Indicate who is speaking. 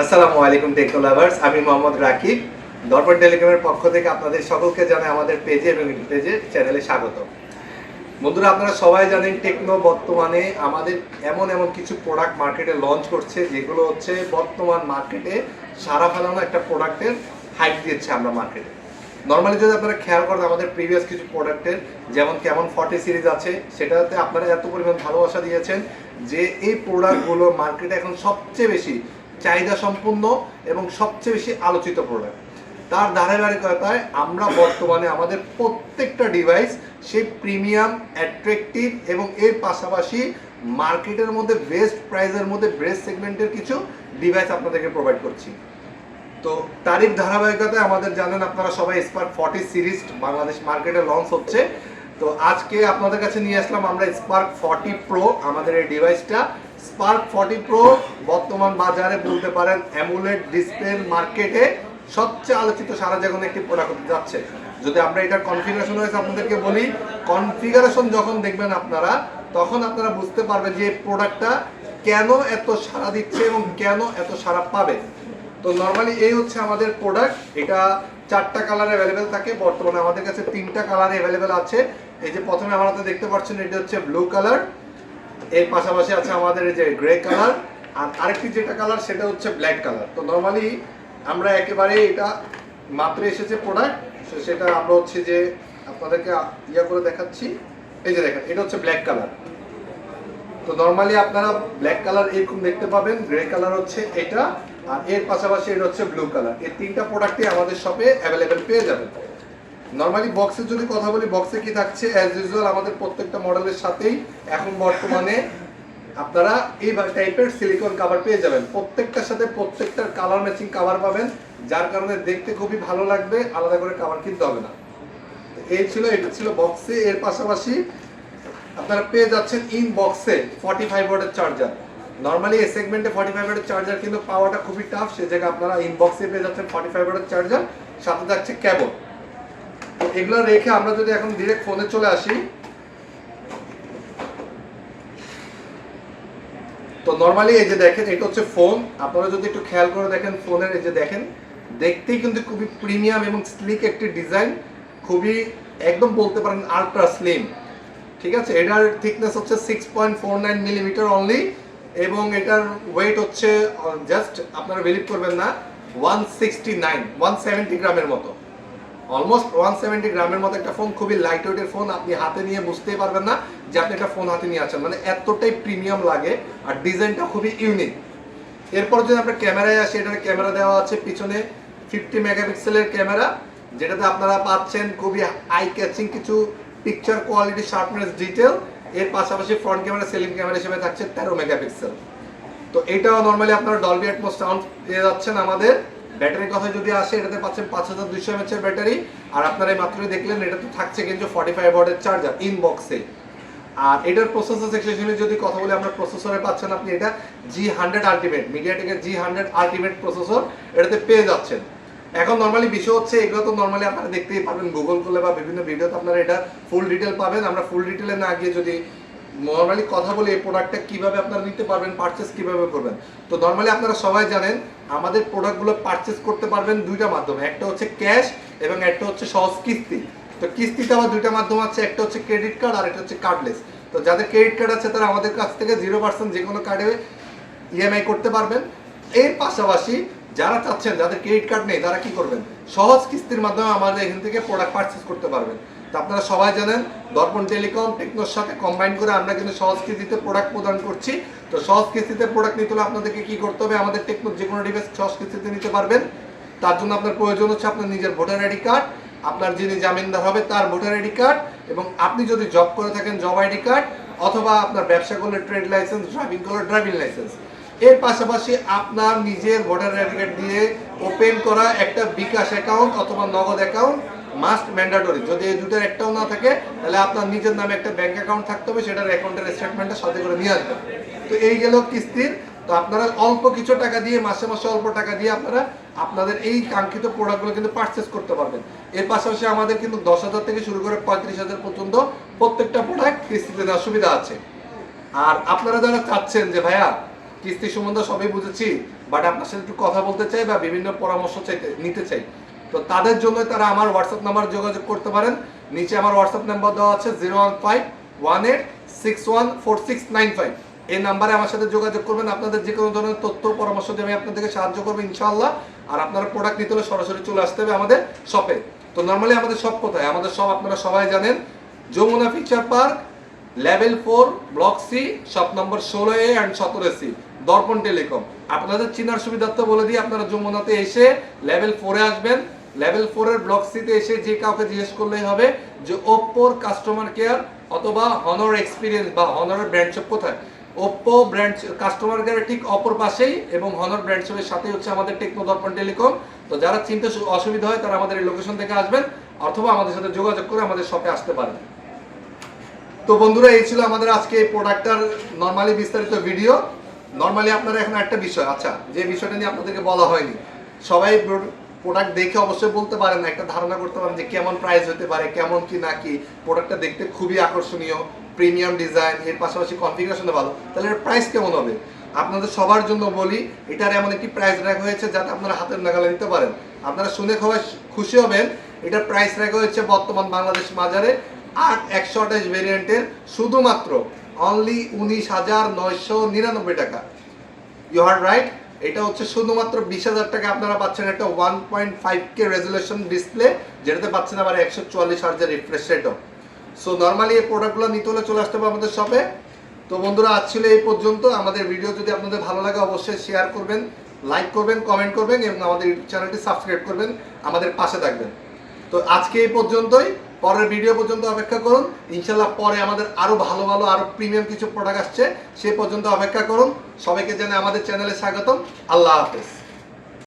Speaker 1: আসসালামু আলাইকুম techno lovers আমি মোহাম্মদ রাকিব। দর্পণ টেলিকমের পক্ষ থেকে আপনাদের সকলকে জানাই আমাদের পেজে এবং পেজে চ্যানেলে স্বাগত। বন্ধুরা, আপনারা সবাই জানেন টেকনো বর্তমানে আমাদের এমন এমন কিছু প্রোডাক্ট মার্কেটে লঞ্চ করছে, যেগুলো হচ্ছে বর্তমান মার্কেটে সারা ফেলানো একটা প্রোডাক্টের হাইট দিচ্ছে আমরা মার্কেটে নর্মালি যদি আপনারা খেয়াল করেন, আমাদের প্রিভিয়াস কিছু প্রোডাক্টের যেমন কেমন ফর্টি সিরিজ আছে, সেটাতে আপনারা এত পরিমাণ ভালোবাসা দিয়েছেন যে এই প্রোডাক্টগুলো মার্কেটে এখন সবচেয়ে বেশি চাহিদা সম্পূর্ণ এবং সবচেয়ে বেশি আলোচিত প্রোডাক্ট তার ধারাবাহিকতায় আমরা বর্তমানে আমাদের প্রত্যেকটা ডিভাইস সেই প্রিমিয়াম অ্যাট্রাকটিভ এবং এর পাশাপাশি মার্কেটের মধ্যে বেস্ট প্রাইসের মধ্যে বেস্ট সেগমেন্টের কিছু ডিভাইস আপনাদেরকে প্রোভাইড করছি। তো তারিখ ধারাবাহিকতায় আমাদের জানেন আপনারা সবাই স্পার্ক ফর্টি সিরিজ বাংলাদেশ মার্কেটে লঞ্চ হচ্ছে। তো আজকে আপনাদের কাছে নিয়ে আসলাম আমরা স্পার্ক ফর্টি প্রো আমাদের এই ডিভাইসটা স্পার্ক ফর্টি প্রো বর্তমান বাজারে বলতে পারেন অ্যামুলেট ডিসপ্লে মার্কেটে সবচেয়ে আলোচিত সারা জাগনে একটি প্রোডাক্ট হতে যাচ্ছে। যদি আমরা এটার কনফিগারেশন হয়েছে আপনাদেরকে বলি কনফিগারেশন যখন দেখবেন আপনারা, তখন আপনারা বুঝতে পারবেন যে প্রোডাক্টটা কেন এত সারা দিচ্ছে এবং কেন এত সারা পাবে। তো নর্মালি এই হচ্ছে আমাদের প্রোডাক্ট এটা চারটা কালার অ্যাভেলেবেল থাকে, বর্তমানে আমাদের কাছে তিনটা কালার অ্যাভেলেবেল আছে। এই যে প্রথমে আমার হাতে দেখতে পাচ্ছেন, এটা হচ্ছে ব্লু কালার এর পাশাপাশি আছে আমাদের যে গ্রে কালার আর আরেকটি যেটা কালার সেটা হচ্ছে ব্ল্যাক কালার তো নর্মালি আমরা একেবারে এটা মাত্র এসেছে প্রোডাক্ট সেটা আমরা হচ্ছে যে আপনাদেরকে ইয়া করে দেখাচ্ছি। এই যে দেখেন, এটা হচ্ছে ব্ল্যাক কালার তো নর্মালি আপনারা ব্ল্যাক কালার এরকম দেখতে পাবেন গ্রে কালার হচ্ছে এটা, আর এর পাশাপাশি এটা হচ্ছে ব্লু কালার এই তিনটা প্রোডাক্টই আমাদের শপে অ্যাভেলেবেল পেয়ে যাবেন। নর্মালি বক্সের যদি কথা বলি বক্সে কি থাকছে? অ্যাজ ইউজুয়াল আমাদের প্রত্যেকটা মডেলের সাথেই এখন বর্তমানে আপনারা এই টাইপের সিলিকন কাভার পেয়ে যাবেন। প্রত্যেকটার সাথে প্রত্যেকটার কালার ম্যাচিং কাভার পাবেন, যার কারণে দেখতে খুবই ভালো লাগবে, আলাদা করে কাভার কিনতে হবে না। এই ছিল, এটা ছিল বক্সে এর পাশাপাশি আপনারা পেয়ে যাচ্ছেন ইন বক্সে ফর্টি ফাইভ ওয়াটের চার্জার নর্মালি এই সেগমেন্টে ফর্টি ফাইভ ওয়াটের চার্জার কিন্তু পাওয়াটা খুবই টাফ সে জায়গায় আপনারা ইন বক্সে পেয়ে যাচ্ছেন ফর্টি ফাইভ ওয়াটের চার্জার সাথে থাকছে ক্যাবল এগুলো রেখে আমরা যদি এখন ডিরেক্ট ফোনে চলে আসি। তো নর্মালি এই যে দেখেন, এটা হচ্ছে ফোন আপনারা যদি একটু খেয়াল করে দেখেন ফোনের এই যে দেখেন, দেখতেই কিন্তু খুবই প্রিমিয়াম এবং স্লিক একটি ডিজাইন খুবই একদম বলতে পারেন আলট্রা স্লিম ঠিক আছে? এটার থিকনেস হচ্ছে six point four nine millimetre only এবং এটার ওয়েট হচ্ছে জাস্ট আপনারা বিলিভ করবেন না one sixty nine one seventy গ্রামের মতো। অলমোস্ট ওয়ান সেভেন্টি গ্রামের মতো একটা ফোন খুবই লাইট ওয়েটের ফোন আপনি হাতে নিয়ে বুঝতেই পারবেন না যে আপনি একটা ফোন হাতে নিয়ে আছেন। মানে এতটাই প্রিমিয়াম লাগে আর ডিজাইনটা খুবই ইউনিক এরপর যদি আপনার ক্যামেরায় আসে, এটার ক্যামেরা দেওয়া আছে পিছনে ফিফটি মেগাপিক্সেলের ক্যামেরা, যেটাতে আপনারা পাচ্ছেন খুবই আই ক্যাচিং কিছু পিকচার কোয়ালিটি শার্পনেস ডিটেল এর পাশাপাশি ফ্রন্ট ক্যামেরা সেলিং ক্যামেরা হিসেবে থাকছে তেরো মেগাপিক্সেল তো এটাও নর্মালি আপনারা ডলবি অ্যাটমোস সাউন্ড পেয়ে যাচ্ছেন আমাদের। ব্যাটারির কথা যদি আসে, এটাতে পাচ্ছেন পাঁচ হাজার দুইশো এমএচের ব্যাটারি। আর আপনারা এই মাত্রই দেখলেন, এটা তো থাকছে কিন্তু ফর্টি ফাইভ ওয়াটের চার্জার ইন বক্সে আর এটার প্রসেসর সেকশনে যদি কথা বলি, আমরা প্রসেসরে পাচ্ছেন আপনি এটা জি হান্ড্রেড আলটিমেট মিডিয়াটেকের জি হান্ড্রেড আলটিমেট প্রসেসর এটাতে পেয়ে যাচ্ছেন। এখন নর্মালি বিষয় হচ্ছে, এগুলো তো নর্মালি আপনারা দেখতেই পাবেন গুগল করলে বা বিভিন্ন ভিডিওতে আপনারা এটা ফুল ডিটেল পাবেন। আমরা ফুল ডিটেলে না গিয়ে যদি নর্মালি কথা বলি এই প্রোডাক্টটা কীভাবে আপনারা নিতে পারবেন পারচেস কীভাবে করবেন? তো নর্মালি আপনারা সবাই জানেন, আমাদের প্রোডাক্টগুলো পারচেস করতে পারবেন দুইটা মাধ্যমে। একটা হচ্ছে ক্যাশ এবং একটা হচ্ছে সহজ কিস্তি। তো কিস্তিতে আবার দুইটা মাধ্যম আছে, একটা হচ্ছে ক্রেডিট কার্ড আর একটা হচ্ছে কার্ডলেস তো যাদের ক্রেডিট কার্ড আছে, তারা আমাদের কাছ থেকে জিরো পার্সেন্ট যে কোনো কার্ডে ইএমআই করতে পারবেন। এর পাশাপাশি যারা চাচ্ছেন, যাদের ক্রেডিট কার্ড নেই, তারা কি করবেন? সহজ কিস্তির মাধ্যমে আমাদের এখান থেকে প্রোডাক্ট পারচেস করতে পারবেন। আপনারা সবাই জানেন, দর্পণ টেলিকম, টেকনোর সাথে কম্বাইন করে আমরা কিন্তু সহজ কিস্তিতে প্রোডাক্ট প্রদান করছি। তো সহজ কিস্তিতে প্রোডাক্ট নিতে হলে আপনাদেরকে কি করতে হবে? আমাদের টেকনোর যে কোনো ডিভাইস সহজ কিস্তিতে নিতে পারবেন। তার জন্য আপনার প্রয়োজন হচ্ছে আপনার নিজের ভোটার আইডি কার্ড, আপনার যিনি জামিনদার হবে তার ভোটার আইডি কার্ড, এবং আপনি যদি জব করে থাকেন জব আইডি কার্ড, অথবা আপনার ব্যবসা করলে ট্রেড লাইসেন্স ড্রাইভিং করলে ড্রাইভিং লাইসেন্স এর পাশাপাশি আপনার নিজের ভোটার আইডি কার্ড দিয়ে ওপেন করা একটা বিকাশ অ্যাকাউন্ট অথবা নগদ অ্যাকাউন্ট মাস্ট ম্যান্ডাটরি যদি এই দুটোর একটাও না থাকে, তাহলে আপনার নিজের নামে একটা ব্যাংক অ্যাকাউন্ট থাকতে হবে, সেটার অ্যাকাউন্টের স্টেটমেন্টটা সাথে করে নিয়ে আসবেন। তো এই গেল কিস্তির। তো আপনারা অল্প কিছু টাকা দিয়ে, মাসে মাসে অল্প টাকা দিয়ে আপনারা আপনাদের এই কাঙ্ক্ষিত প্রোডাক্টগুলো কিন্তু পারচেস করতে পারবেন। এর পাশাপাশি আমাদের কিন্তু দশ হাজার থেকে শুরু করে পঁয়ত্রিশ হাজার পর্যন্ত প্রত্যেকটা প্রোডাক্ট কিস্তিতে দেওয়ার সুবিধা আছে। আর আপনারা যারা চাচ্ছেন যে, ভাইয়া, কিস্তি সম্বন্ধে সবই বুঝেছি বাট আপনার সাথে একটু কথা বলতে চাই বা বিভিন্ন পরামর্শ চাইতে, নিতে চাই তো তাদের জন্য তারা আমার হোয়াটসঅ্যাপ নাম্বার যোগাযোগ করতে পারেন। নিচে আমার হোয়াটসঅ্যাপ নাম্বার দেওয়া আছে zero one five one eight six one four six nine five এই নাম্বারে আমার সাথে যোগাযোগ করবেন। আপনাদের যে কোনো ধরনের তথ্য পরামর্শ দিয়ে আমি আপনাদেরকে সাহায্য করব ইনশাআল্লাহ। আর আপনারা প্রোডাক্ট নিতে হলে সরাসরি চলে আসতে হবে আমাদের শপে তো নর্মালি আমাদের সব কোথায়? আমাদের সব আপনারা সবাই জানেন। Jamuna feature park level four block C shop number ষোলো এ অ্যান্ড সতেরো সি দর্পণ টেলিকম আপনাদের চিনার সুবিধার্থে বলে দিই, আপনারা যমুনাতে এসে লেভেল ফোরে আসবেন। লেভেল ফোরের ব্লক সিতে এসে যে কাউকে জিজ্ঞেস করলেই হবে যে ওপ্পোর কাস্টমার কেয়ার অথবা হনর এক্সপিরিয়েন্স বা হনরের ব্র্যান্ড শপ কোথায়? ওপ্পো ব্র্যান্ড কাস্টমার কেয়ারের ঠিক অপর পাশেই এবং হনর ব্র্যান্ড শপের সাথেই হচ্ছে আমাদের টেকনো দর্পণ টেলিকম তো যারা চিনতে অসুবিধা হয় তারা আমাদের এই লোকেশন থেকে আসবেন অথবা আমাদের সাথে যোগাযোগ করে আমাদের শপে আসতে পারেন। তো বন্ধুরা, এই ছিল আমাদের আজকে এই প্রোডাক্টটার নর্মালি বিস্তারিত ভিডিও নর্মালি আপনারা এখন একটা বিষয় আচ্ছা যে বিষয়টা নিয়ে আপনাদেরকে বলা হয়নি, সবাই প্রোডাক্ট দেখে অবশ্যই বলতে পারেন, একটা ধারণা করতে পারেন যে কেমন প্রাইস হতে পারে, কেমন কি না কি। প্রোডাক্টটা দেখতে খুবই আকর্ষণীয় প্রিমিয়াম ডিজাইন এর পাশাপাশি কনফিগারেশন ভালো। তাহলে এর প্রাইস কেমন হবে? আপনাদের সবার জন্য বলি, এটার এমন একটি প্রাইস র্যাক হয়েছে যাতে আপনারা হাতের নাগালে নিতে পারেন। আপনারা শুনে খুবই খুশি হবেন, এটার প্রাইস র্যাক হয়েছে বর্তমান বাংলাদেশ বাজারে আট একশো আঠাশ ভেরিয়েন্টের শুধুমাত্র অনলি উনিশ হাজার নয়শো নিরানব্বই টাকা। ইউ আর রাইট এটা হচ্ছে শুধুমাত্র বিশ হাজার টাকা আপনারা পাচ্ছেন একটা one point five K resolution display, যেটাতে পাচ্ছেন আবার একশো চুয়াল্লিশ হাজার রিফ্রেশ রেটও। সো নর্মালি এই প্রোডাক্টগুলো নিতে হলে চলে আসতে হবে আমাদের শপে তো বন্ধুরা, আজ ছিল এই পর্যন্ত। আমাদের ভিডিও যদি আপনাদের ভালো লাগে, অবশ্যই শেয়ার করবেন লাইক করবেন কমেন্ট করবেন, এবং আমাদের ইউটিউব চ্যানেলটি সাবস্ক্রাইব করবেন, আমাদের পাশে থাকবেন। তো আজকে এই পর্যন্তই। পরের ভিডিও পর্যন্ত অপেক্ষা করুন। ইনশাল্লাহ পরে আমাদের আরও ভালো ভালো আরও প্রিমিয়াম কিছু প্রোডাক্ট আসছে, সে পর্যন্ত অপেক্ষা করুন। সবাইকে জানে আমাদের চ্যানেলে স্বাগতম। আল্লাহ হাফেজ।